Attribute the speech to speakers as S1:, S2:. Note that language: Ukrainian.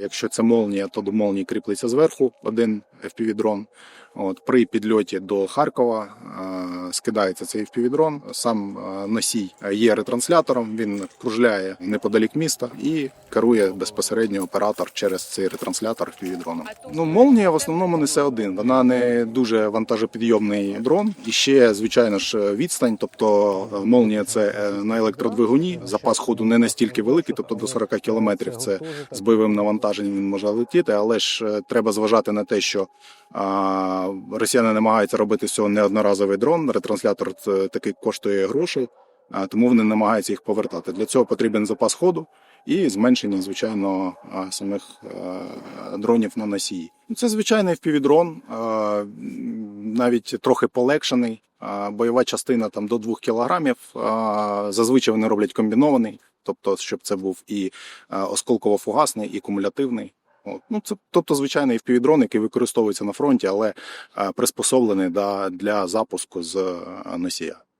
S1: Якщо це молнія, то до молнії кріплеться зверху один FPV-дрон. От при підльоті до Харкова скидається цей FPV-дрон. Сам е, носій є ретранслятором. Він кружляє неподалік міста і керує безпосередньо оператор через цей ретранслятор FPV-дроном. Ну, молнія в основному несе один. Вона не дуже вантажопідйомний дрон. І ще, звичайно ж, відстань. Тобто е, молнія це е, на електродвигуні. Запас ходу не настільки великий, тобто до 40 кілометрів. Це з бойовим навантаженням він може летіти, але ж треба зважати на те, що росіяни намагаються робити з цього неодноразовий дрон. Ретранслятор такий коштує грошей, тому вони намагаються їх повертати. Для цього потрібен запас ходу і зменшення, звичайно, самих дронів на носії. Ну, Це звичайний м, навіть трохи полегшений. Бойова частина там до 2 кілограмів. Зазвичай вони роблять комбінований, тобто, щоб це був і осколково-фугасний, і кумулятивний. От. Ну, це, тобто, звичайний FPV-дрон, який використовується на фронті, але е, приспособлений да, для запуску з е, носія.